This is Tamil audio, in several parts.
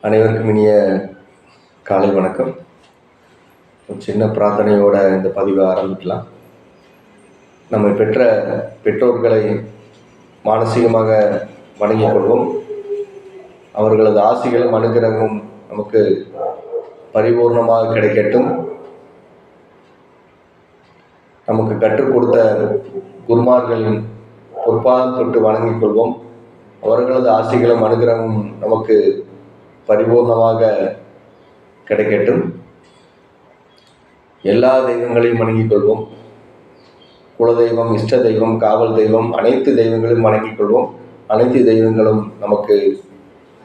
அனைவருக்கும் இனிய காலை வணக்கம். ஒரு சின்ன பிரார்த்தனையோட இந்த பதிவை ஆரம்பிக்கலாம். நம்மை பெற்ற பெற்றோர்களை மானசீகமாக வணங்கிக் கொள்வோம். அவர்களது ஆசிகளும் அனுகிரகமும் நமக்கு பரிபூர்ணமாக கிடைக்கட்டும். நமக்கு கற்றுக் கொடுத்த குருமார்களின் பொற்பாதம் தொட்டு வணங்கிக் கொள்வோம். அவர்களது ஆசிகளும் அனுகிரகமும் நமக்கு பரிபூர்ணமாக கிடைக்கட்டும். எல்லா தெய்வங்களையும் வணங்கிக் கொள்வோம். குலதெய்வம் இஷ்ட தெய்வம் காவல் தெய்வம் அனைத்து தெய்வங்களையும் வணங்கிக் கொள்வோம். அனைத்து தெய்வங்களும் நமக்கு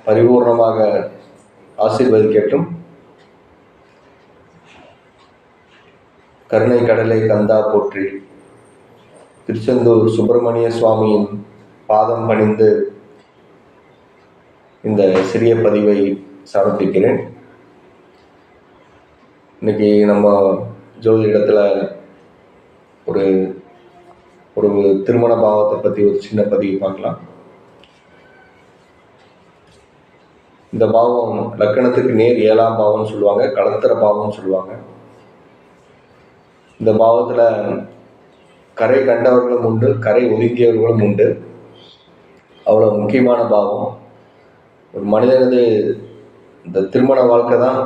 பரிபூர்ணமாக ஆசீர்வதிக்கட்டும். கருணை கடலை கந்தா போற்றி திருச்செந்தூர் சுப்பிரமணிய சுவாமியின் பாதம் பணிந்து இந்த சிறிய பதிவை சமர்ப்பிக்கிறேன் இன்னைக்கு நம்ம ஜோதிடத்தில் ஒரு ஒரு திருமண பாவத்தை பற்றி ஒரு சின்ன பதிவு பார்க்கலாம். இந்த பாவம் லக்கணத்துக்கு நேர் ஏழாம் பாவம்னு சொல்லுவாங்க கலத்திர பாவம்னு சொல்லுவாங்க. இந்த பாவத்தில் கரை கண்டவர்களும் உண்டு கரை ஒதுக்கியவர்களும் உண்டு. அவ்வளோ முக்கியமான பாவம். ஒரு மனிதனது இந்த திருமண வாழ்க்கை தான்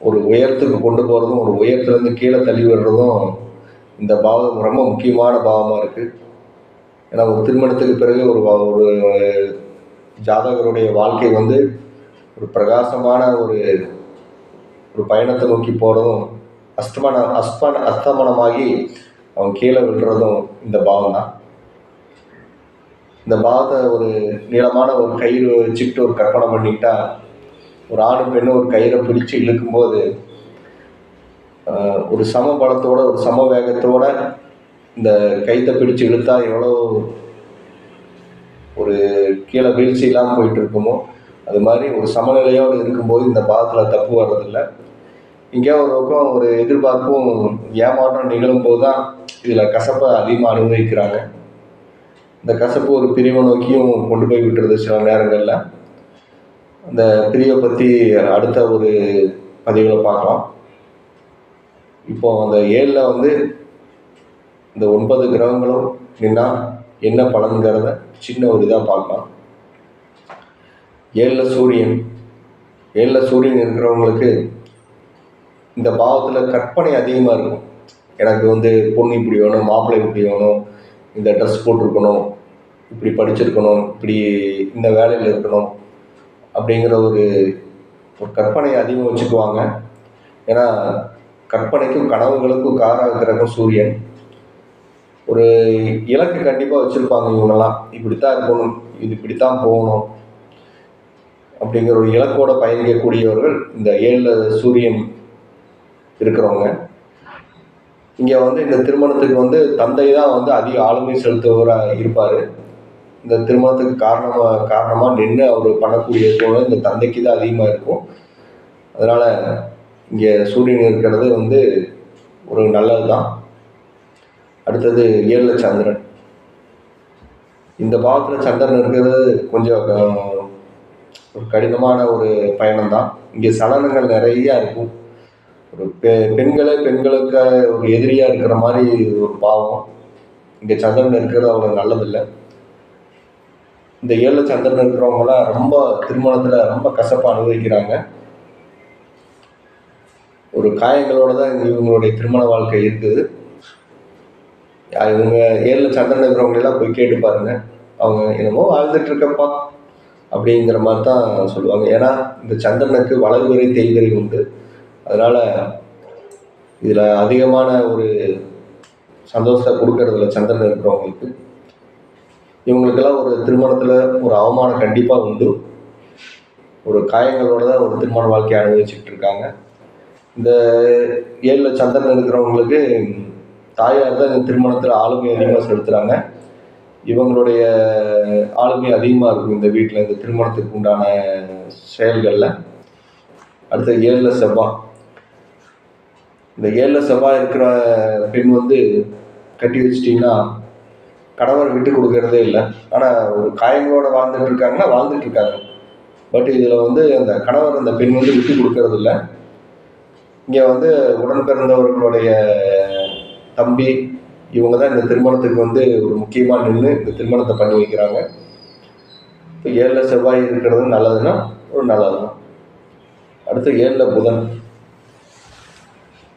ஒரு உயரத்துக்கு கொண்டு போகிறதும் ஒரு உயரத்துலேருந்து கீழே தள்ளி விடுறதும் இந்த பாவம் ரொம்ப முக்கியமான பாவமாக இருக்குது ஏன்னா ஒரு திருமணத்துக்கு பிறகு ஒரு ஒரு ஜாதகருடைய வாழ்க்கை வந்து ஒரு பிரகாசமான ஒரு ஒரு பயணத்தை நோக்கி போகிறதும் அஸ்தமன அஸ்பன அஸ்தமனமாகி அவன் கீழே விழுறதும் இந்த பாவம் தான் இந்த பாகத்தை ஒரு நீளமான ஒரு கயிறு வச்சுக்கிட்டு ஒரு கற்பனை பண்ணிக்கிட்டா ஒரு ஆணும் பெண்ணும் ஒரு கயிறை பிடிச்சு இழுக்கும்போது ஒரு சம பலத்தோட ஒரு சம வேகத்தோட இந்த கைத்தை பிடிச்சு இழுத்தா எவ்வளோ ஒரு கீழே வீழ்ச்சி இல்லாமல் போயிட்டு இருக்குமோ அது மாதிரி ஒரு சமநிலையோடு இருக்கும்போது இந்த பாதத்தில் தப்பு வர்றதில்ல. இங்கே ஒரு பக்கம் ஒரு எதிர்பார்ப்பும் ஏமாற்றம் நிகழும் போது தான் இதில் கசப்பை அதிகமாக அனுபவிக்கிறாங்க. இந்த கசப்பு ஒரு பிரிவை நோக்கியும் கொண்டு போய் விட்டுறது சில நேரங்களில். அந்த பிரிவை பற்றி அடுத்த ஒரு பதிவில் பார்க்கலாம். இப்போ அந்த ஏழில் வந்து இந்த ஒன்பது கிரகங்களும் நின்னா என்ன பலன்கிறத சின்ன ஒரு இதாக பார்க்கலாம். ஏழில் சூரியன். ஏழில் சூரியன் இருக்கிறவங்களுக்கு இந்த பாவத்தில் கற்பனை அதிகமாக இருக்கும். எனக்கு வந்து பொண்ணு இப்படி வேணும் மாப்பிள்ளை இப்படி வேணும் இந்த ட்ரெஸ் போட்டிருக்கணும் இப்படி படிச்சிருக்கணும் இப்படி இந்த வேலையில் இருக்கணும் அப்படிங்கிற ஒரு ஒரு கற்பனையை அதிகம் வச்சுக்குவாங்க. ஏன்னா கற்பனைக்கும் கனவுகளுக்கும் காராக சூரியன். ஒரு இலக்கு கண்டிப்பாக வச்சுருப்பாங்க இவங்கெல்லாம். இப்படித்தான் இருக்கணும் இது இப்படித்தான் போகணும் அப்படிங்கிற ஒரு இலக்கோட பயணிக்கக்கூடியவர்கள் இந்த ஏழில் சூரியன் இருக்கிறவங்க. இங்கே வந்து இந்த திருமணத்துக்கு வந்து தந்தை தான் வந்து அதிக ஆளுமை செலுத்துபவராக இருப்பார். இந்த திருமணத்துக்கு காரணமாக காரணமாக நின்று அவர் பண்ணக்கூடிய சூழல் இந்த தந்தைக்கு தான் அதிகமாக இருக்கும். அதனால் இங்கே சூரியன் இருக்கிறது வந்து ஒரு நல்லது தான். அடுத்தது ஏழுல சந்திரன். இந்த பாவத்தில் சந்திரன் இருக்கிறது கொஞ்சம் ஒரு கடினமான ஒரு பயணம் தான். இங்கே சலனங்கள் நிறையா இருக்கும். ஒரு பெ பெண்களே பெண்களுக்கு ஒரு எதிரியாக இருக்கிற மாதிரி ஒரு பாவம். இங்கே சந்திரன் இருக்கிறது அவ்வளோ நல்லதில்லை. இந்த ஏழு சந்திரன் இருக்கிறவங்களாம் ரொம்ப திருமணத்தில் ரொம்ப கசப்பாக அனுபவிக்கிறாங்க. ஒரு காயங்களோட தான் இவங்களுடைய திருமண வாழ்க்கை இருக்குது. இவங்க ஏழு சந்திரன் இருக்கிறவங்களெல்லாம் போய் கேட்டு பாருங்கள் அவங்க என்னமோ வாழ்ந்துட்டு இருக்கப்பா அப்படிங்கிற மாதிரி தான் சொல்லுவாங்க. ஏன்னா இந்த சந்திரனுக்கு வளர்வரை தேய்வரை உண்டு. அதனால் இதில் அதிகமான ஒரு சந்தோஷத்தை கொடுக்கறதுல சந்திரன் இருக்கிறவங்களுக்கு இவங்களுக்கெல்லாம் ஒரு திருமணத்தில் ஒரு அவமானம் கண்டிப்பாக உண்டு. ஒரு காயங்களோட தான் ஒரு திருமண வாழ்க்கையை அனுபவிச்சுட்டு இருக்காங்க. இந்த ஏழில் சந்திரன் இருக்கிறவங்களுக்கு தாயார் தான் இந்த திருமணத்தில் ஆளுமை அதிகமாக செலுத்துகிறாங்க இவங்களுடைய ஆளுமை அதிகமாக இருக்கும் இந்த வீட்டில் இந்த திருமணத்துக்கு உண்டான செயல்களில். அடுத்த ஏழில் செவ்வாய். இந்த ஏழில் செவ்வாய் இருக்கிற பெண் வந்து கட்டி வச்சிட்டிங்கன்னா கணவர் விட்டு கொடுக்கறதே இல்லை. ஆனால் ஒரு காயங்களோட வாழ்ந்துட்டு இருக்காங்கன்னா வாழ்ந்துட்டு இருக்காங்க. பட் இதில் வந்து அந்த கணவர் அந்த பெண் வந்து விட்டு கொடுக்கறது இல்லை. இங்கே வந்து உடன் பிறந்தவர்களுடைய தம்பி இவங்க தான் இந்த திருமணத்துக்கு வந்து ஒரு முக்கியமாக நின்று இந்த திருமணத்தை பண்ணி வைக்கிறாங்க. இப்போ ஏழில் செவ்வாய் இருக்கிறது நல்லதுன்னா ஒரு நல்லது தான் அடுத்து ஏழில் புதன்.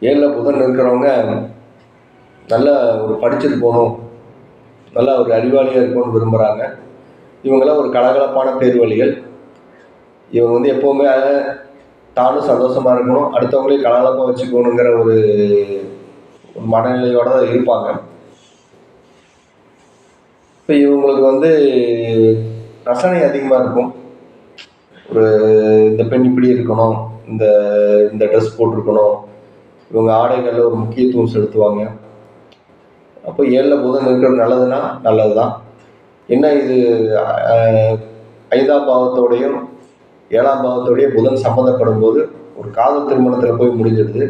ஏழில் புதன் இருக்கிறவங்க நல்லா ஒரு படிச்சது போகணும். நல்லா ஒரு அறிவாளியாக இருக்கணும்னு விரும்புகிறாங்க இவங்களாம் ஒரு கலகலப்பான பேர்வழிகள். இவங்க வந்து எப்போவுமே தானும் சந்தோஷமாக இருக்கணும். அடுத்தவங்களையும் கலகலப்பாக வச்சுக்கணுங்கிற ஒரு ஒரு மனநிலையோடு தான் இருப்பாங்க. இப்போ இவங்களுக்கு வந்து ரசனை அதிகமாக இருக்கும். ஒரு இந்த பெண் இப்படி இருக்கணும். இந்த இந்த ட்ரெஸ் போட்டிருக்கணும். இவங்க ஆடைகளில் ஒரு முக்கியத்துவம் செலுத்துவாங்க. அப்போ ஏழில் புதன் இருக்கிறது நல்லதுன்னா நல்லது தான் என்ன இது? ஐந்தாம் பாவத்தோடையும் ஏழாம் பாவத்தோடையும் புதன் சம்மந்தப்படும் போது ஒரு காதல் திருமணத்தில் போய் முடிஞ்சிடுது.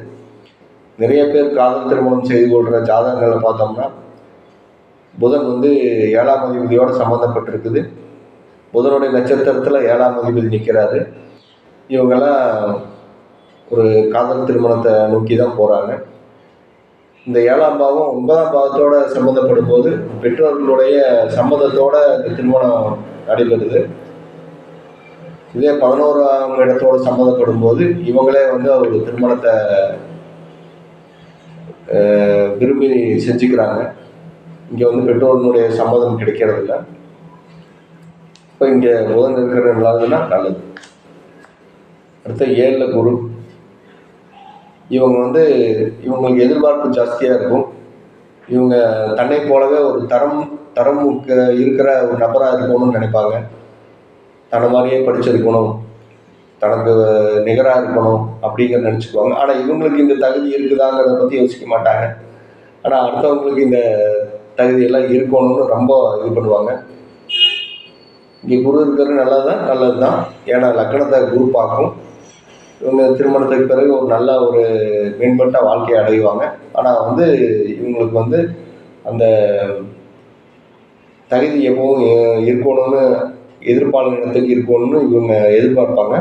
நிறைய பேர் காதல் திருமணம் செய்து கொள்கிற ஜாதகங்களை பார்த்தோம்னா புதன் வந்து ஏழாம் அதிபதியோடு சம்மந்தப்பட்டிருக்குது. புதனுடைய நட்சத்திரத்தில் ஏழாம் அதிபதி நிற்கிறாரு இவங்கெல்லாம் ஒரு காதல் திருமணத்தை நோக்கி தான் போகிறாங்க இந்த ஏழாம் பாவம் ஒன்பதாம் பாவத்தோட சம்மந்தப்படும் போது பெற்றோர்களுடைய சம்மதத்தோட இந்த திருமணம் நடைபெறுது. இதே பதினோராம் இடத்தோட சம்மந்தப்படும் போது இவங்களே வந்து ஒரு திருமணத்தை விரும்பி செஞ்சுக்கிறாங்க. இங்கே வந்து பெற்றோர்களுடைய சம்மதம் கிடைக்கிறதில்ல. இப்போ இங்கே புதன் இருக்கிற நல்லதுன்னா நல்லது. அடுத்து ஏழில் குரு இவங்க வந்து இவங்களுக்கு எதிர்பார்ப்பு ஜாஸ்தியாக இருக்கும். இவங்க தன்னை போலவே ஒரு தரம் தரம் இருக்கிற ஒரு நபராக இருக்கணும்னு நினைப்பாங்க. தன்னை மாதிரியே படிச்சிருக்கணும் தனக்கு நிகராக இருக்கணும் அப்படிங்கிற நினச்சிக்குவாங்க. ஆனால் இவங்களுக்கு இந்த தகுதி இருக்குதாங்கிறத பற்றி யோசிக்க மாட்டாங்க. ஆனால் அடுத்தவங்களுக்கு இந்த தகுதியெல்லாம் இருக்கணும்னு ரொம்ப இது பண்ணுவாங்க. இங்கே குரு இருக்கிறது நல்லது தான் நல்லது தான் ஏன்னா லக்கணத்தை குரு பார்க்கும். இவங்க திருமணத்துக்கு பிறகு ஒரு நல்ல ஒரு மேம்பட்ட வாழ்க்கையை அடைவாங்க. ஆனால் வந்து இவங்களுக்கு வந்து அந்த தகுதி எப்பவும் இருக்கணும்னு இருக்கணும்னு இடத்துக்கு இருக்கணும்னு இவங்க எதிர்பார்ப்பாங்க.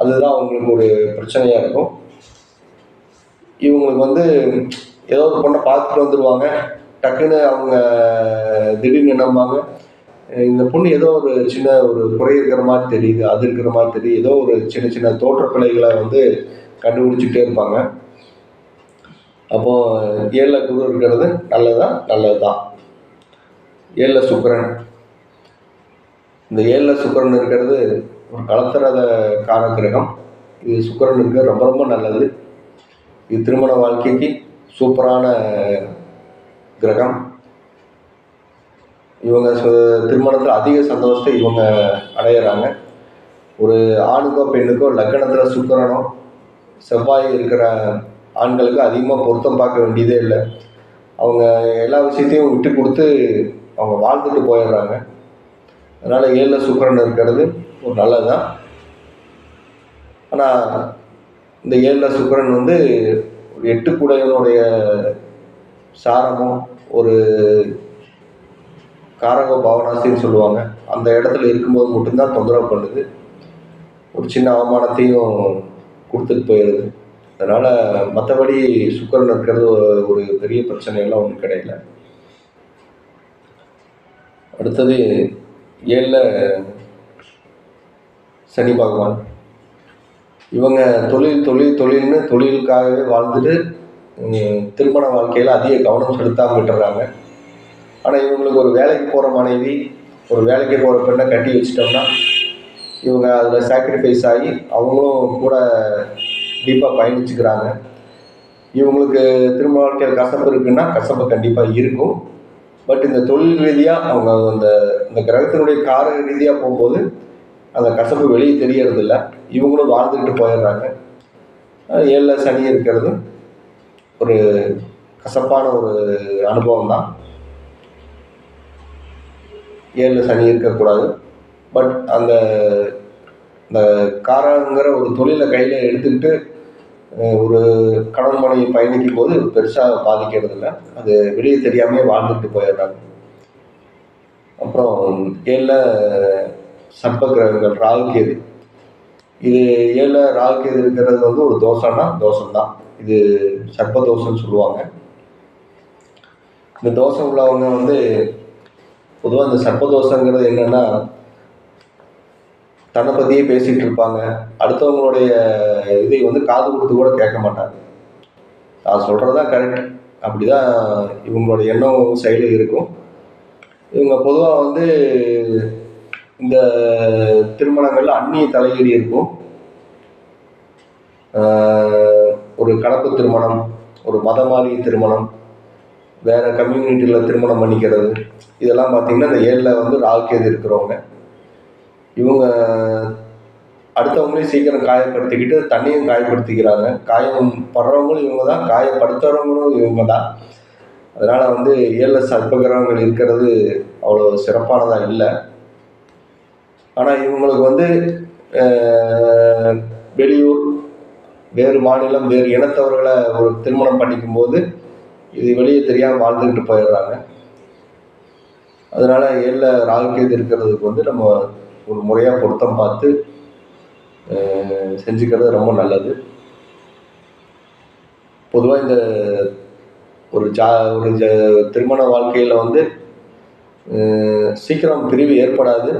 அதுதான் அவங்களுக்கு ஒரு பிரச்சனையாக இருக்கும். இவங்களுக்கு வந்து ஏதோ ஒரு பொண்ணை பார்த்துட்டு வந்துடுவாங்க டக்குன்னு அவங்க திடீர்னு என்னம்பாங்க இந்த பொண்ணு ஏதோ ஒரு சின்ன ஒரு குறை இருக்கிற மாதிரி தெரியுது அது இருக்கிற மாதிரி தெரியுது. ஏதோ ஒரு சின்ன சின்ன தோற்ற பிள்ளைகளை வந்து கண்டுபிடிச்சிட்டே இருப்பாங்க. அப்போது ஏழில் குரு இருக்கிறது நல்லதா? நல்லது தான் ஏழில் சுக்கிரன். இந்த ஏழில் சுக்கிரன் இருக்கிறது ஒரு கலத்திரத கார கிரகம் இது சுக்கிரன் இருக்கிறது ரொம்ப ரொம்ப நல்லது. இது திருமண வாழ்க்கைக்கு சூப்பரான கிரகம். இவங்க சு- திருமணத்தில் அதிக சந்தோஷத்தை இவங்க அடையிறாங்க. ஒரு ஆணுக்கோ பெண்ணுக்கோ லக்கணத்தில் சுக்கிரனோ செவ்வாய் இருக்கிற ஆண்களுக்கு அதிகமாக பொருத்தம் பார்க்க வேண்டியதே இல்லை. அவங்க எல்லா விஷயத்தையும் விட்டு கொடுத்து அவங்க வாழ்ந்துட்டு போயிடுறாங்க. அதனால் ஏழில் சுக்கரன் இருக்கிறது ஒரு நல்லது தான் ஆனால் இந்த ஏழில் சுக்கிரன் வந்து ஒரு எட்டு கூடையனுடைய சாரமும் ஒரு காரகோ பாவனாசின்னு சொல்லுவாங்க. அந்த இடத்துல இருக்கும்போது மட்டும்தான் தொந்தரவு பண்ணுது. ஒரு சின்ன அவமானத்தையும் கொடுத்துட்டு போயிடுது அதனால் மற்றபடி சுக்கரன் இருக்கிறது ஒரு- பெரிய பிரச்சனையெல்லாம் ஒன்றும் கிடையல. அடுத்தது ஏழில் சனி பகவான். இவங்க தொழில் தொழில் தொழில்னு தொழிலுக்காகவே வாழ்ந்துட்டு திருமண வாழ்க்கையில் அதிக கவனம் செலுத்தாமல் விட்டுறாங்க. ஆனால் இவங்களுக்கு ஒரு வேலைக்கு போகிற மனைவி ஒரு வேலைக்கு போகிற பெண்ணை கட்டி வச்சிட்டோம்னா இவங்க அதில் சாக்ரிஃபைஸ் ஆகி அவங்களும் கூட டீப்பாக பயணிச்சுக்கிறாங்க. இவங்களுக்கு திரும்ப வாழ்க்கையில் கசப்பு இருக்குன்னா கசப்பு கண்டிப்பாக இருக்கும். பட் இந்த தொழில் ரீதியாக அவங்க அந்த இந்த கிரகத்தினுடைய கார ரீதியாக போகும்போது அந்த கசப்பு வெளியே தெரியறதில்ல. இவங்களும் வாழ்ந்துக்கிட்டு போயிடுறாங்க. ஏழில் சனி இருக்கிறது ஒரு கசப்பான ஒரு அனுபவம் தான் ஏழில் சனி இருக்கக்கூடாது. பட் அந்த இந்த காரங்கிற ஒரு தொழிலை கையில் எடுத்துக்கிட்டு ஒரு கடன் மனைவி பயணிக்கும் போது பெருசாக பாதிக்கிறது இல்லை அது வெளியே தெரியாமே வாழ்ந்துட்டு போயிடுறாங்க. அப்புறம் ஏழில் சர்ப்ப கிரகங்கள் ராகு கேது. இது ஏழில் ராகுகேது இருக்கிறது வந்து ஒரு தோஷம்னா தோசம்தான் இது சர்ப்ப தோசைன்னு சொல்லுவாங்க. இந்த தோசை உள்ளவங்க வந்து பொதுவாக இந்த சர்ப்பதோஷங்கிறது என்னென்னா தன்னை பற்றியே பேசிகிட்டு இருப்பாங்க. அடுத்தவங்களுடைய இதை வந்து காது கொடுத்து கூட கேட்க மாட்டாங்க. நான் சொல்கிறது தான் கரெக்ட் அப்படி தான் இவங்களோட எண்ணம் செயலு இருக்கும். இவங்க பொதுவாக வந்து இந்த திருமணங்களில் அந்நிய தலையீடு இருக்கும். ஒரு கலப்பு திருமணம் ஒரு மதமாறி திருமணம் வேறு கம்யூனிட்டியில் திருமணம் பண்ணிக்கிறது. இதெல்லாம் பார்த்திங்கன்னா இந்த ஏழில் வந்து ராகுகேது இருக்கிறவங்க. இவங்க அடுத்தவங்களையும் சீக்கிரம் காயப்படுத்திக்கிட்டு தண்ணியும் காயப்படுத்திக்கிறாங்க. காயம் படுறவங்களும் இவங்க தான். காயப்படுத்துறவங்களும் இவங்க தான். அதனால் வந்து ஏழில் சர்ப்பகிரகங்கள் இருக்கிறது அவ்வளோ சிறப்பானதாக இல்லை. ஆனால் இவங்களுக்கு வந்து வெளியூர் வேறு மாநிலம் வேறு இனத்தவர்களை ஒரு திருமணம் பண்ணிக்கும்போது இது வெளியே தெரியாமல் வாழ்ந்துக்கிட்டு போயிடுறாங்க. அதனால் ஏழில் ராகுகேது இருக்கிறதுக்கு வந்து நம்ம ஒரு முறையாக பொருத்தம் பார்த்து செஞ்சுக்கிறது ரொம்ப நல்லது. பொதுவாக இந்த ஒரு ஜா ஒரு ஜ திருமண வாழ்க்கையில் வந்து சீக்கிரம் பிரிவு ஏற்படாது.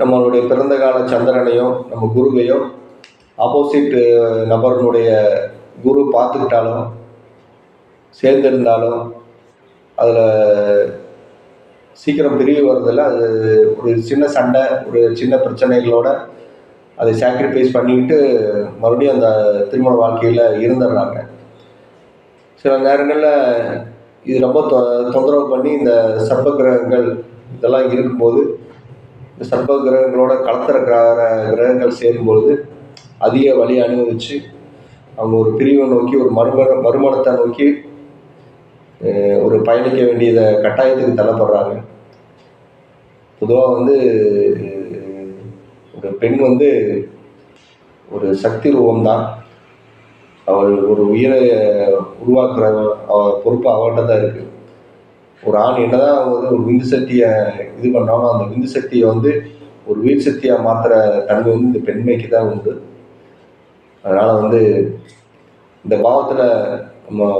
நம்மளுடைய பிறந்த கால சந்திரனையோ நம்ம குருவையோ ஆப்போசிட் நபர்களுடைய குரு பார்த்துக்கிட்டாலும் சேர்ந்திருந்தாலும் அதில் சீக்கிரம் பிரிவு வர்றதில்ல. அது ஒரு சின்ன சண்டை ஒரு சின்ன பிரச்சனைகளோட அதை சாக்ரிஃபைஸ் பண்ணிக்கிட்டு மறுபடியும் அந்த திருமண வாழ்க்கையில் இருந்துடுறாங்க. சில நேரங்களில் இது ரொம்ப தொ தொந்தரவு பண்ணி இந்த சர்ப்ப கிரகங்கள் இதெல்லாம் இருக்கும்போது இந்த சர்ப்ப கிரகங்களோட கலத்துற கிரக கிரகங்கள் சேரும்பொழுது அதிக வழி அனுபவிச்சு அவங்க ஒரு பிரிவை நோக்கி ஒரு மறுமண மறுமணத்தை நோக்கி ஒரு பயணிக்க வேண்டியத கட்டாயத்துக்கு தள்ளப்படுறாங்க. பொதுவாக வந்து ஒரு பெண் வந்து ஒரு சக்தி ரூபம் தான் அவள் ஒரு உயிரை உருவாக்குற அவ பொறுப்பு அவள்கிட்ட தான் இருக்குது ஒரு ஆண் என்னதான் வந்து ஒரு விந்து சக்தியை இது பண்ணாலும் அந்த விந்து சக்தியை வந்து ஒரு உயிர் சக்தியாக மாற்றுற தன்மை வந்து இந்த பெண்மைக்கு தான் உண்டு. அதனால் வந்து இந்த பாவத்தில் நம்ம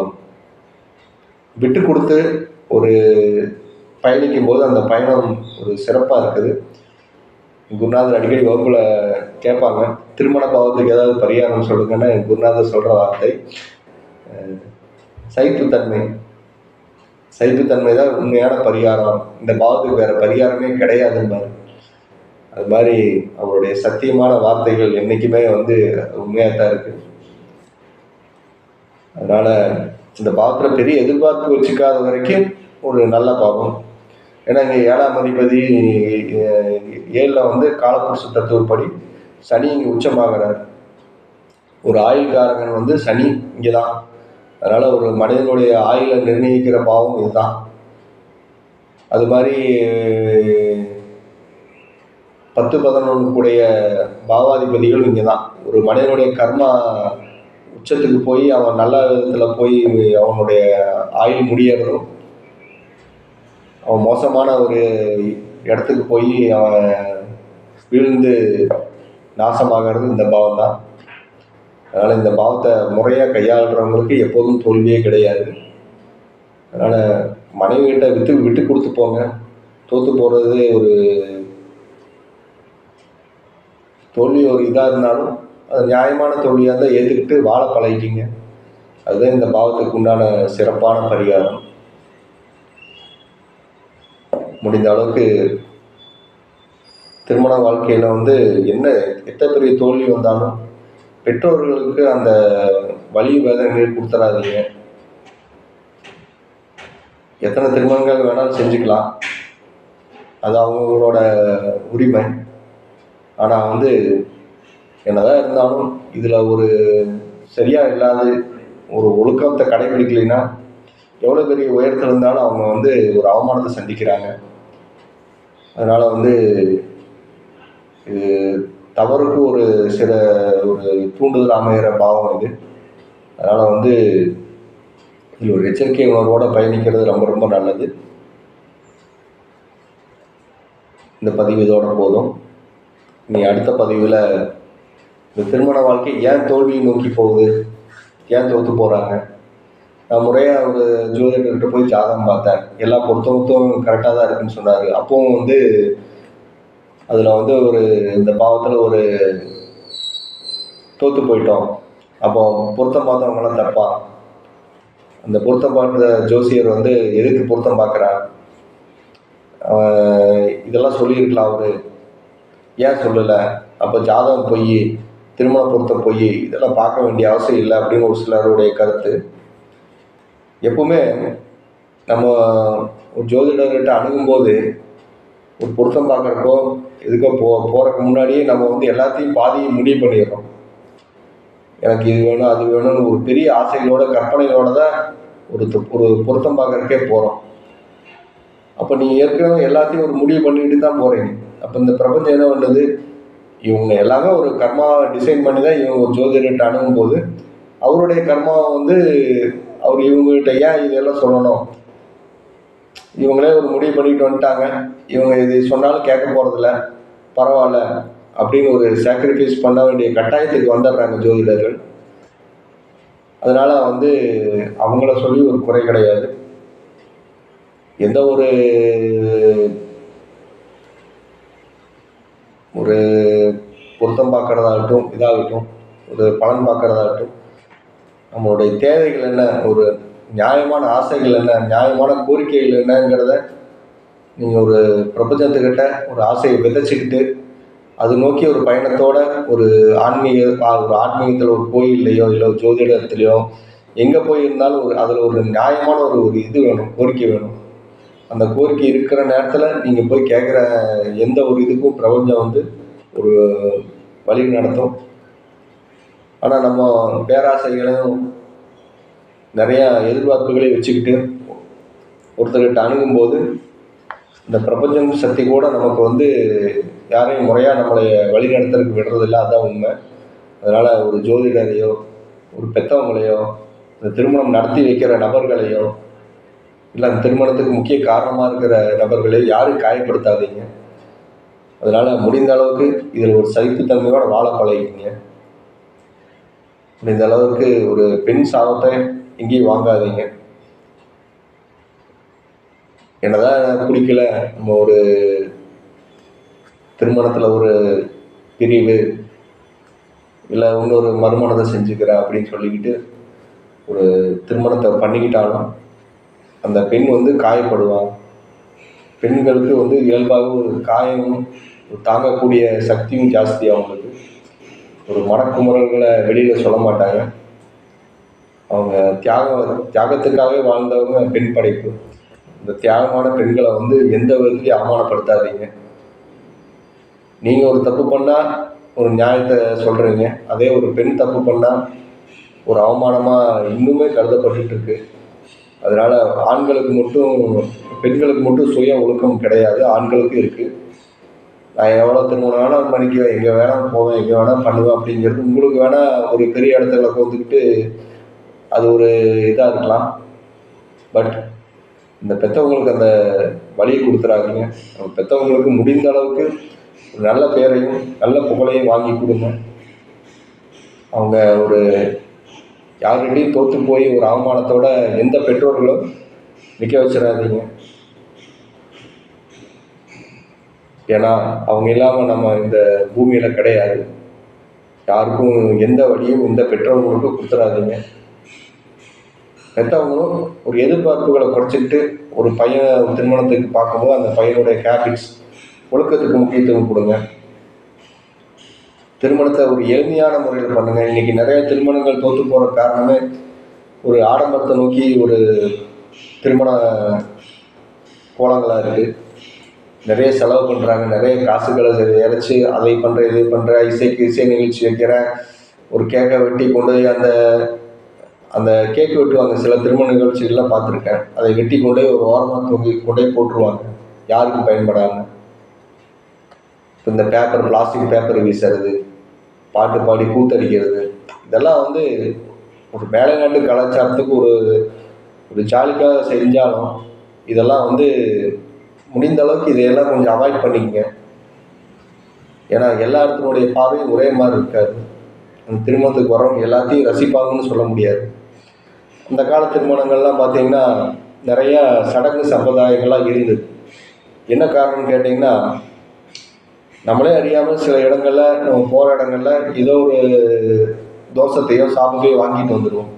விட்டு கொடுத்து ஒரு பயணிக்கும் போது அந்த பயணம் ஒரு சிறப்பாக இருக்குது. குருநாதர் அடிக்கடி வகுப்பில் கேட்பாங்க திருமண பாவத்துக்கு ஏதாவது பரிகாரம் சொல்லுங்கன்னா குருநாதர் சொல்கிற வார்த்தை. சைத்துத்தன்மை சைத்துத்தன்மை தான் உண்மையான பரிகாரம். இந்த பாவத்துக்கு வேற பரிகாரமே கிடையாதுன்னு அது மாதிரி அவருடைய சத்தியமான வார்த்தைகள் என்றைக்குமே வந்து உண்மையாக தான் இருக்கு. அதனால இந்த பாவத்தில் பெரிய எதிர்பார்ப்பு வச்சுக்காத வரைக்கும் ஒரு நல்ல பாவம் ஏன்னா இங்கே ஏழாம் அதிபதி ஏழில் வந்து காலப்புருஷ தத்துவப்படி சனி இங்கே உச்சமாகிறார். ஒரு ஆயுள்காரகன் வந்து சனி இங்கே தான் அதனால் ஒரு மனிதனுடைய ஆயுளை நிர்ணயிக்கிற பாவம் இதுதான். அது மாதிரி பத்து பதினொன்று கூடிய பாவாதிபதிகளும் இங்கே தான் ஒரு மனிதனுடைய கர்மா உச்சத்துக்கு போய் அவன் நல்ல விதத்தில் போய் அவனுடைய ஆயுள் முடியறதும் அவன் மோசமான ஒரு இடத்துக்கு போய் அவன் வீழ்ந்து நாசமாகிறது இந்த பாவம் தான் அதனால் இந்த பாவத்தை முறையாக கையாளுறவங்களுக்கு எப்போதும் தோல்வியே கிடையாது. அதனால் மனைவிகிட்ட விட்டு விட்டு கொடுத்து போங்க. தோற்று போகிறது ஒரு தோல்வி ஒரு இதாக இருந்தாலும் அது நியாயமான தோல்வியாக இருந்தால் ஏற்றுக்கிட்டு வாழ பழகிக்கிங்க. அதுதான் இந்த பாவத்துக்கு உண்டான சிறப்பான பரிகாரம். முடிந்த அளவுக்கு திருமண வாழ்க்கையில் வந்து என்ன எத்தனை பெரிய தோல்வி வந்தாலும் பெற்றோர்களுக்கு அந்த வழி வேதனைகளை கொடுத்துடாதீங்க எத்தனை திருமணங்கள் வேணாலும் செஞ்சுக்கலாம். அது அவங்களோட உரிமை. ஆனால் வந்து என்னதான் இருந்தாலும் இதில் ஒரு சரியாக இல்லாத ஒரு ஒழுக்கத்தை கடைபிடிக்கலைன்னா எவ்வளோ பெரிய உயரத்தில் இருந்தாலும் அவங்க வந்து ஒரு அவமானத்தை சந்திக்கிறாங்க. அதனால் வந்து இது தவறுக்கு ஒரு சில ஒரு தூண்டுதல் அமைகிற பாவம் இது. அதனால் வந்து இதில் ஒரு எச்சரிக்கை உணர்வோடு பயணிக்கிறது ரொம்ப ரொம்ப நல்லது. இந்த பதிவு இதோட போதும். நீ அடுத்த பதிவில் இந்த திருமண வாழ்க்கை ஏன் தோல்வியை நோக்கி போகுது? ஏன் தோற்று போகிறாங்க நான் முறையாக ஒரு ஜோதிடர்கிட்ட போய் ஜாதகம் பார்த்தேன். எல்லா பொருத்தமும் கரெக்டாக தான் இருக்குன்னு சொன்னார். அப்பவும் வந்து அதில் வந்து ஒரு இந்த பாவத்தில் ஒரு தோற்று போயிட்டோம். அப்போ பொருத்தம் பார்த்தவங்களாம் தப்பா? அந்த பொருத்தம் பார்த்த ஜோசியர் வந்து எதுக்கு பொருத்தம் பார்க்குறா இதெல்லாம் சொல்லியிருக்கலாம் அவர். ஏன் சொல்லலை? அப்போ ஜாதகம் பொய் திருமண பொருத்தம் பொய் இதெல்லாம் பார்க்க வேண்டிய அவசியம் இல்லை அப்படின்னு ஒரு சிலருடைய கருத்து. எப்பவுமே நம்ம ஒரு ஜோதிடர்கிட்ட அணுகும்போது ஒரு பொருத்தம் பார்க்குறக்கோ இதுக்கோ போ போகிறதுக்கு முன்னாடியே நம்ம வந்து எல்லாத்தையும் பாதி முடிவு பண்ணிடுறோம். எனக்கு இது வேணும் அது வேணும்னு ஒரு பெரிய ஆசைகளோட கற்பனைகளோட தான் ஒரு ஒரு பொருத்தம் பார்க்கறக்கே போகிறோம் அப்போ நீங்கள் ஏற்கனவே எல்லாத்தையும் ஒரு முடிவு பண்ணிட்டு தான் போகிறீங்க அப்போ இந்த பிரபஞ்சம் என்ன பண்ணுது இவங்க எல்லாமே ஒரு கர்மாவை டிசைன் பண்ணி தான் இவங்க ஒரு ஜோதிடர்கிட்ட அணுகும்போது அவருடைய கர்மாவை வந்து அவர் இவங்ககிட்ட ஏன் இதெல்லாம் சொல்லணும்? இவங்களே ஒரு முடிவு பண்ணிட்டு வந்துட்டாங்க. இவங்க இது சொன்னாலும் கேட்க போகிறதில்ல பரவாயில்ல அப்படின்னு ஒரு சாக்ரிஃபைஸ் பண்ண வேண்டிய கட்டாயத்துக்கு வந்துடுறாங்க ஜோதிடர்கள். அதனால் வந்து அவங்கள சொல்லி ஒரு குறை கிடையாது. எந்த ஒரு ஒரு பொருத்தம் பார்க்குறதாகட்டும் இதாகட்டும் ஒரு பலன் பார்க்குறதாகட்டும் நம்மளுடைய தேவைகள் என்ன ஒரு நியாயமான ஆசைகள் என்ன நியாயமான கோரிக்கைகள் என்னங்கிறத நீங்கள் ஒரு பிரபஞ்சத்துக்கிட்ட ஒரு ஆசையை விதைச்சிக்கிட்டு அது நோக்கி ஒரு பயணத்தோட ஒரு ஆன்மீக ஒரு ஆன்மீகத்தில் ஒரு கோயில்லையோ இல்லை ஒரு ஜோதிடத்துலையோ எங்கே போய் இருந்தாலும் ஒரு அதில் ஒரு நியாயமான ஒரு ஒரு இது வேணும் கோரிக்கை வேணும். அந்த கோரிக்கை இருக்கிற நேரத்தில் நீங்கள் போய் கேட்குற எந்த ஒரு இதுக்கும் பிரபஞ்சம் வந்து ஒரு வழி நடத்தும். ஆனால் நம்ம பேராசைகளையும் நிறையா எதிர்பார்ப்புகளை வச்சுக்கிட்டு ஒருத்தர்கிட்ட அணுகும்போது இந்த பிரபஞ்சம் சக்தி கூட நமக்கு வந்து யாரையும் முறையாக நம்மளை வழிநடத்துறதுக்கு விடுறதில்ல அதுதான் உண்மை. அதனால் ஒரு ஜோதிடரையோ ஒரு பெத்தவங்களையோ இந்த திருமணம் நடத்தி வைக்கிற நபர்களையோ இல்லை அந்த திருமணத்துக்கு முக்கிய காரணமாக இருக்கிற நபர்களை யாரும் காயப்படுத்தாதீங்க. அதனால் முடிந்த அளவுக்கு இதில் ஒரு சகிப்புத்தன்மையோட வாழ பழகிங்க முடிந்த அளவுக்கு ஒரு பெண் சாபத்தை எங்கேயும் வாங்காதீங்க. என்னதான் பிடிக்கல நம்ம ஒரு திருமணத்தில் ஒரு பிரிவு இல்லை இன்னொரு மறுமணத்தை செஞ்சுக்கிறேன் அப்படின்னு சொல்லிக்கிட்டு ஒரு திருமணத்தை பண்ணிக்கிட்டாலும் அந்த பெண் வந்து காயப்படுவாங்க பெண்களுக்கு வந்து இயல்பாக ஒரு காயமும் தாங்கக்கூடிய சக்தியும் ஜாஸ்தி அவங்களுக்கு. ஒரு மனக்குமுறல்களை வெளியில் சொல்ல மாட்டாங்க. அவங்க தியாகம் தியாகத்துக்காகவே வாழ்ந்தவங்க பெண் படைப்பு. இந்த தியாகமான பெண்களை வந்து எந்த விதத்துலையும் அவமானப்படுத்தாதீங்க. நீங்கள் ஒரு தப்பு பண்ணால் ஒரு நியாயத்தை சொல்கிறீங்க அதே ஒரு பெண் தப்பு பண்ணால் ஒரு அவமானமாக இன்னுமே கருதப்பட்டுருக்கு அதனால் ஆண்களுக்கு மட்டும் பெண்களுக்கு மட்டும் சுய ஒழுக்கம் கிடையாது. ஆண்களுக்கும் இருக்குது நான் எவ்வளோ திருமணம் வேணால் பண்ணிக்குவேன் எங்கே வேணால் போவேன் எங்கே வேணால் பண்ணுவேன் அப்படிங்கிறது உங்களுக்கு வேணால் ஒரு பெரிய இடத்துல வந்துக்கிட்டு அது ஒரு இதாக இருக்கலாம். பட் இந்த பெற்றவங்களுக்கு அந்த வழியை கொடுத்துறாங்க பெற்றவங்களுக்கு முடிந்த அளவுக்கு நல்ல பேரையும் நல்ல புகழையும் வாங்கி கொடுங்க. அவங்க ஒரு யார்கிட்டையும் தோற்று போய் ஒரு அவமானத்தோட எந்த பெற்றோர்களும் நிற்க வச்சிடாதீங்க. ஏன்னா அவங்க இல்லாமல் நம்ம இந்த பூமியில் கிடையாது. யாருக்கும் எந்த வழியும் எந்த பெற்றோர்களுக்கும் கொடுத்துடாதீங்க. பெற்றவங்களும் ஒரு எதிர்பார்ப்புகளை குறைச்சிக்கிட்டு ஒரு பையன் திருமணத்துக்கு பார்க்கும்போது அந்த பையனுடைய ஹேபிட்ஸ் ஒழுக்கத்துக்கு முக்கியத்துவம் கொடுங்க. திருமணத்தை ஒரு எளிமையான முறையில் பண்ணுங்க. இன்னைக்கு நிறைய திருமணங்கள் தோற்று போகிற காரணமே ஒரு ஆடம்பரத்தை நோக்கி ஒரு திருமண கோலங்களாக இருக்குது நிறைய செலவு பண்ணுறாங்க நிறைய காசுகளை இறைச்சி அதை பண்ணுற இதை பண்ணுற இசைக்கு இசை நிகழ்ச்சி வைக்கிறேன் ஒரு கேக்கை வெட்டி கொண்டு போய் அந்த அந்த கேக் வெட்டுவாங்க. சில திருமண நிகழ்ச்சிகள்லாம் பார்த்துருக்கேன். அதை வெட்டி கொண்டு ஒரு ஓரமாக தூங்கி கொண்டே போட்டுருவாங்க. யாருக்கும் பயன்படாமல் இப்போ இந்த பேப்பர் பிளாஸ்டிக் பேப்பர் வீசுறது பாட்டு பாடி கூத்தடிக்கிறது. இதெல்லாம் வந்து ஒரு மேலைநாட்டு கலாச்சாரத்துக்கு ஒரு ஒரு ஜாலிக்காக செஞ்சாலும் இதெல்லாம் வந்து முடிந்த அளவுக்கு இதையெல்லாம் கொஞ்சம் அவாய்ட் பண்ணிக்கங்க. ஏன்னா எல்லாத்தினுடைய பார்வையும் ஒரே மாதிரி இருக்காது. அந்த திருமணத்துக்கு வரவங்க எல்லாத்தையும் ரசிப்பாங்கன்னு சொல்ல முடியாது. அந்த கால திருமணங்கள்லாம் பார்த்தீங்கன்னா நிறையா சடங்கு சம்பிரதாயங்கள்லாம் இருந்தது. என்ன காரணம்னு கேட்டிங்கன்னா நம்மளே அறியாமல் சில இடங்கள்ல நம்ம போகிற இடங்கள்ல ஏதோ ஒரு தோஷத்தையோ சாபத்தையோ வாங்கிட்டு வந்துடுவோம்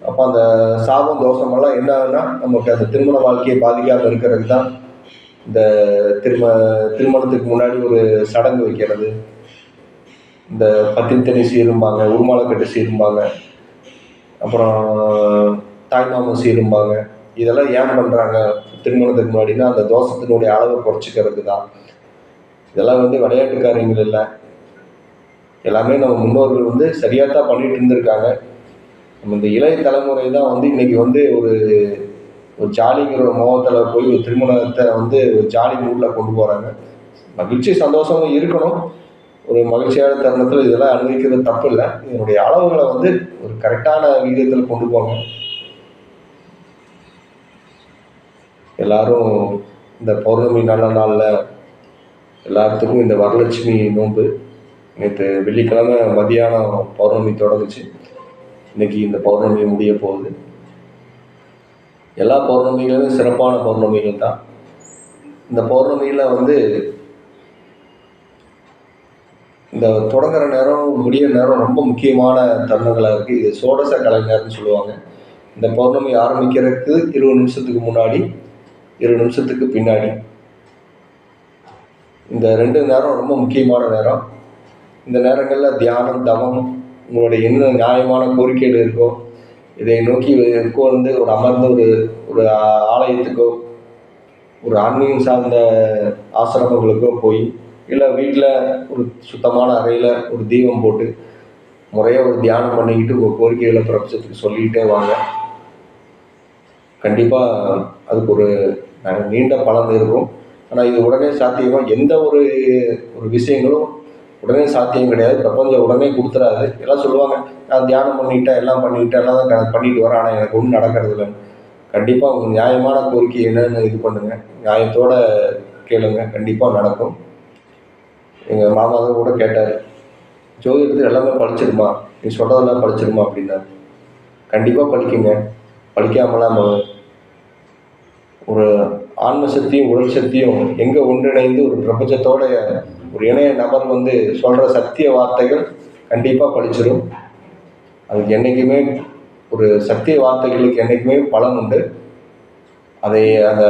அப்போ அந்த சாபம் தோசமெல்லாம் என்ன ஆகுதுன்னா நமக்கு அந்த திருமண வாழ்க்கையை பாதிக்காமல் இருக்கிறது தான் இந்த திரும திருமணத்துக்கு முன்னாடி ஒரு சடங்கு வைக்கிறது. இந்த பத்தினத்தனி சீரும்பாங்க உருமாலைக்கட்டு சீரும்பாங்க அப்புறம் தாய்மாமன் சீரும்பாங்க. இதெல்லாம் ஏன் பண்ணுறாங்க திருமணத்துக்கு முன்னாடினா அந்த தோஷத்தினுடைய அளவை குறைச்சிக்கிறதுக்கு தான் இதெல்லாம் வந்து விளையாட்டு காரியங்கள் இல்லை. எல்லாமே நம்ம முன்னோர்கள் வந்து சரியாக தான் பண்ணிட்டு இருந்திருக்காங்க. நம்ம இந்த இளைய தலைமுறை தான் வந்து இன்னைக்கு வந்து ஒரு ஒரு ஜாலிங்கிற ஒரு மோகத்தில் போய் ஒரு திருமணத்தை வந்து ஒரு ஜாலி மூடில் கொண்டு போகிறாங்க மகிழ்ச்சி சந்தோஷமும் இருக்கணும். ஒரு மகிழ்ச்சியான தருணத்தில் இதெல்லாம் அனுபவிக்கிறது தப்பு இல்லை. இதனுடைய அளவுகளை வந்து ஒரு கரெக்டான விகிதத்தில் கொண்டு போங்க. எல்லாரும் இந்த பௌர்ணமி நல்ல நாளில் எல்லாத்துக்கும் இந்த வரலட்சுமி நோன்பு. நேற்று வெள்ளிக்கிழமை மதியானம் பௌர்ணமி தொடங்குச்சு. இன்னைக்கு இந்த பௌர்ணமி முடிய போகுது. எல்லா பௌர்ணமிகளுமே சிறப்பான பௌர்ணமிகள் தான். இந்த பௌர்ணமியில் வந்து இந்த தொடங்குற நேரம் முடிய நேரம் ரொம்ப முக்கியமான தருணங்களாக இருக்குது இது சோடச கலைஞர்னு சொல்லுவாங்க. இந்த பௌர்ணமி ஆரம்பிக்கிறதுக்கு இருபது நிமிஷத்துக்கு முன்னாடி இருபது நிமிஷத்துக்கு பின்னாடி இந்த ரெண்டு நேரம் ரொம்ப முக்கியமான நேரம். இந்த நேரங்களில் தியானம் தவம் உங்களுடைய என்ன நியாயமான கோரிக்கைகள் இருக்கோ இதை நோக்கி இருக்கோ வந்து ஒரு அமர்ந்த ஒரு ஒரு ஆலயத்துக்கோ ஒரு ஆன்மீகம் சார்ந்த ஆசிரமங்களுக்கோ போய் இல்லை வீட்டில் ஒரு சுத்தமான அறையில் ஒரு தீபம் போட்டு முறையாக ஒரு தியானம் பண்ணிக்கிட்டு உங்கள் கோரிக்கைகளை பிரபஞ்சத்துக்கு சொல்லிக்கிட்டே வாங்க. கண்டிப்பாக அதுக்கு ஒரு நாங்கள் நீண்ட பலன் இருக்கும் ஆனால் இது உடனே சாத்தியமாக எந்த ஒரு ஒரு விஷயங்களும் உடனே சாத்தியம் கிடையாது. பிரபஞ்சம் உடனே கொடுத்துறாது. எல்லாம் சொல்லுவாங்க நான் தியானம் பண்ணிட்டேன் எல்லாம் பண்ணிட்டேன் எல்லாம் தான் பண்ணிட்டு வரேன். ஆனால் எனக்கு ஒன்றும் நடக்கிறது இல்லை கண்டிப்பாக உங்கள் நியாயமான கோரிக்கை என்னன்னு இது பண்ணுங்கள் நியாயத்தோட கேளுங்க. கண்டிப்பாக நடக்கும். எங்கள் மாமா தான் கூட கேட்டார் ஜோதிடத்தில் எல்லாமே படிச்சிருமா நீ சொல்கிறதெல்லாம் படிச்சிருமா அப்படின்னா கண்டிப்பாக படிக்குங்க படிக்காமலாம் ஒரு ஆன்ம சக்தியும் உடல் சக்தியும் எங்கே ஒன்றிணைந்து ஒரு பிரபஞ்சத்தோட ஒரு இணைய நபர் வந்து சொல்கிற சத்திய வார்த்தைகள் கண்டிப்பாக படிச்சிடும் அதுக்கு என்றைக்குமே ஒரு சத்திய வார்த்தைகளுக்கு என்றைக்குமே பலன் உண்டு. அதை அந்த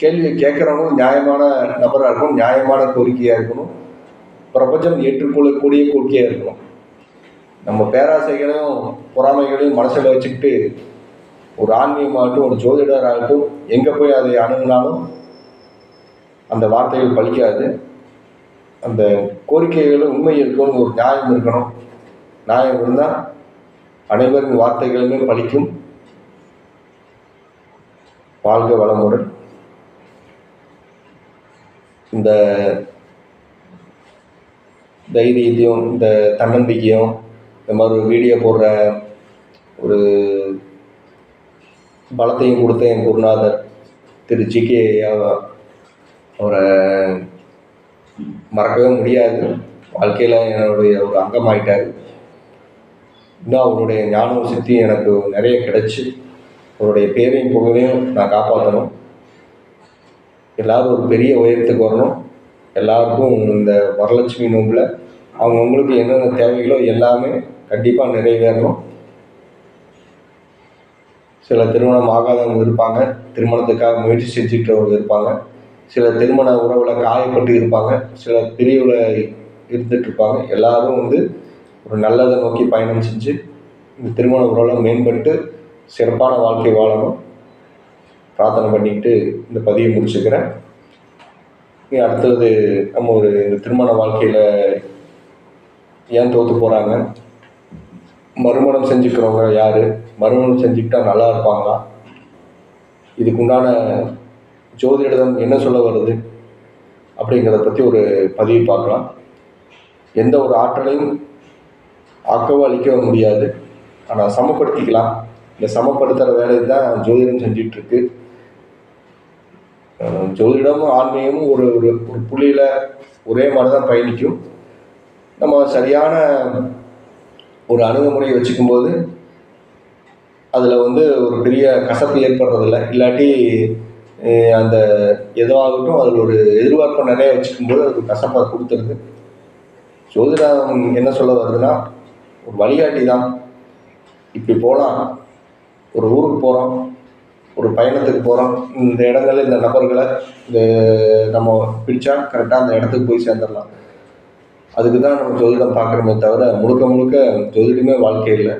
கேள்வியை கேட்குறவங்களும் நியாயமான நபராக இருக்கணும் நியாயமான கோரிக்கையாக இருக்கணும் பிரபஞ்சம் ஏற்றுக்கொள்ளக்கூடிய கோரிக்கையாக இருக்கணும். நம்ம பேராசைகளையும் பொறாமைகளையும் மனசில் வச்சுக்கிட்டு ஒரு ஆன்மீகமாகட்டும் ஒரு ஜோதிடராகட்டும் எங்கே போய் அதை அணுகினாலும் அந்த வார்த்தைகள் பலிக்காது அந்த கோரிக்கைகளில் உண்மை இருக்கணும் ஒரு நியாயம் இருக்கணும். நியாயம் இருந்தால் அனைவரின் வார்த்தைகளுமே பலிக்கும் வாழ்க வளமுடன். இந்த தைரியத்தையும் இந்த தன்னம்பிக்கையும் இந்த மாதிரி ஒரு வீடியோ போடுற ஒரு பலத்தையும் கொடுத்த என் குருநாதர் திரு ஜி கே அவரை மறக்கவே முடியாது. வாழ்க்கையில் என்னுடைய ஒரு அங்கமாயிட்டார். இன்னும் அவருடைய ஞானம் சக்தி எனக்கு நிறைய கிடைச்சி. அவருடைய பேரையும் புகழையும் நான் காப்பாற்றணும் எல்லோரும் ஒரு பெரிய உயரத்துக்கு வரணும். எல்லாருக்கும் இந்த வரலட்சுமி நோம்பில் அவங்கவுங்களுக்கு என்னென்ன தேவைகளோ எல்லாமே கண்டிப்பாக நிறைவேறணும். சில திருமணம் ஆகாதவங்க இருப்பாங்க. திருமணத்துக்காக முயற்சி செஞ்சுக்கிறவங்க இருப்பாங்க. சில திருமண உறவில் காயப்பட்டு இருப்பாங்க. சில பிரிவில் இருந்துட்டு இருப்பாங்க. எல்லாரும் வந்து ஒரு நல்லதை நோக்கி பயணம் செஞ்சு இந்த திருமண உறவில் மேம்பட்டு சிறப்பான வாழ்க்கை வாழணும். பிரார்த்தனை பண்ணிக்கிட்டு இந்த பதிவை முடிச்சுக்கிறேன். அடுத்தது நம்ம ஒரு இந்த திருமண வாழ்க்கையில் ஏன் தோற்று போகிறாங்க மறுமணம் செஞ்சுக்கிறவங்க யார்? மறுமணம் செஞ்சுக்கிட்டா நல்லா இருப்பாங்களா? இதுக்குண்டான ஜோதிடம் என்ன சொல்ல வருது? அப்படிங்கிறத பற்றி ஒரு பதிவு பார்க்கலாம். எந்த ஒரு ஆற்றலையும் ஆக்கவோ அழிக்கவோ முடியாது. ஆனால் சமப்படுத்திக்கலாம். இந்த சமப்படுத்துகிற வேலையை தான் ஜோதிடம் செஞ்சிட்ருக்கு ஜோதிடமும் ஆன்மீகமும் ஒரு ஒரு ஒரு புள்ளியில் ஒரே மாதிரி தான் பயணிக்கும். நம்ம சரியான ஒரு அணுகுமுறையை வச்சுக்கும்போது அதில் வந்து ஒரு பெரிய கசப்பு ஏற்படுறதில்ல. இல்லாட்டி அந்த எதுவாகட்டும் அதில் ஒரு எதிர்பார்ப்பு நிறைய வச்சுக்கும்போது அது கசப்பாக கொடுத்துருது. ஜோதிடம் என்ன சொல்ல வருதுன்னா ஒரு வழிகாட்டி தான். இப்படி போகலாம் ஒரு ஊருக்கு போகிறோம் ஒரு பயணத்துக்கு போகிறோம் இந்த இடங்களில் இந்த நபர்களை இந்த நம்ம பிடிச்சா கரெக்டாக அந்த இடத்துக்கு போய் சேர்ந்துடலாம். அதுக்கு தான் நம்ம ஜோதிடம் பார்க்குறோமே தவிர முழுக்க முழுக்க ஜோதிடமே வாழ்க்கை இல்லை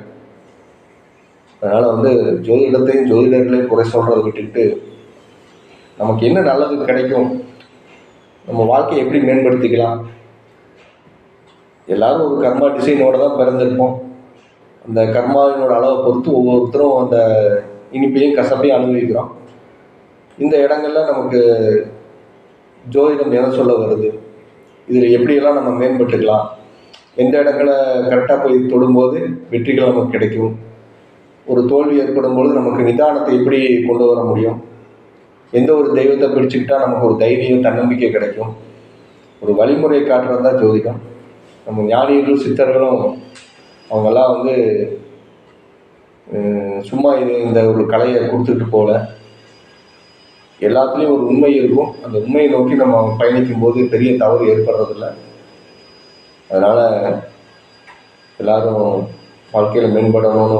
அதனால் வந்து ஜோதிடத்தையும் ஜோதிடர்களையும் குறை சொல்கிறத விட்டுக்கிட்டு நமக்கு என்ன நல்லது கிடைக்கும்? நம்ம வாழ்க்கையை எப்படி மேம்படுத்திக்கலாம்? எல்லாரும் ஒரு கர்மா டிசைனோட தான் பிறந்திருப்போம். அந்த கர்மாவினோட அளவை பொறுத்து ஒவ்வொருத்தரும் அந்த இனிப்பையும் கசப்பையும் அனுபவிக்கிறோம். இந்த இடங்கள்ல நமக்கு ஜோதிடம் எதை சொல்ல வருது? இதில் எப்படியெல்லாம் நம்ம மேம்பட்டுக்கலாம்? எந்த இடங்களை கரெக்டாக போய் தொடும்போது வெற்றிகள் நமக்கு கிடைக்கும்? ஒரு தோல்வி ஏற்படும் பொழுது நமக்கு நிதானத்தை எப்படி கொண்டு வர முடியும்? எந்த ஒரு தெய்வத்தை பிடிச்சிக்கிட்டா நமக்கு ஒரு தைரியம் தன்னம்பிக்கை கிடைக்கும்? ஒரு வழிமுறையை காட்டுறது தான் ஜோதிடம். நம்ம ஞானிகளும் சித்தர்களும் அவங்கெல்லாம் வந்து சும்மா இது இந்த ஒரு கலையை கொடுத்துட்டு போகல எல்லாத்துலேயும் ஒரு உண்மை இருக்கும். அந்த உண்மையை நோக்கி நம்ம பயணிக்கும் போது பெரிய தவறு ஏற்படுறதில்ல. அதனால் எல்லாரும் வாழ்க்கையில் மேம்படணும்னு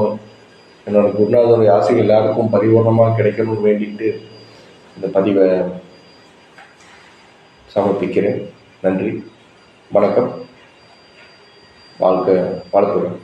என்னோட குருநாதனுடைய ஆசைகள் எல்லாருக்கும் பரிபூர்ணமாக கிடைக்கணும்னு வேண்டிட்டு இந்த பதிவை சமர்ப்பிக்கிறேன். நன்றி. வணக்கம். வாழ்க்கை வாழ்த்துறேன்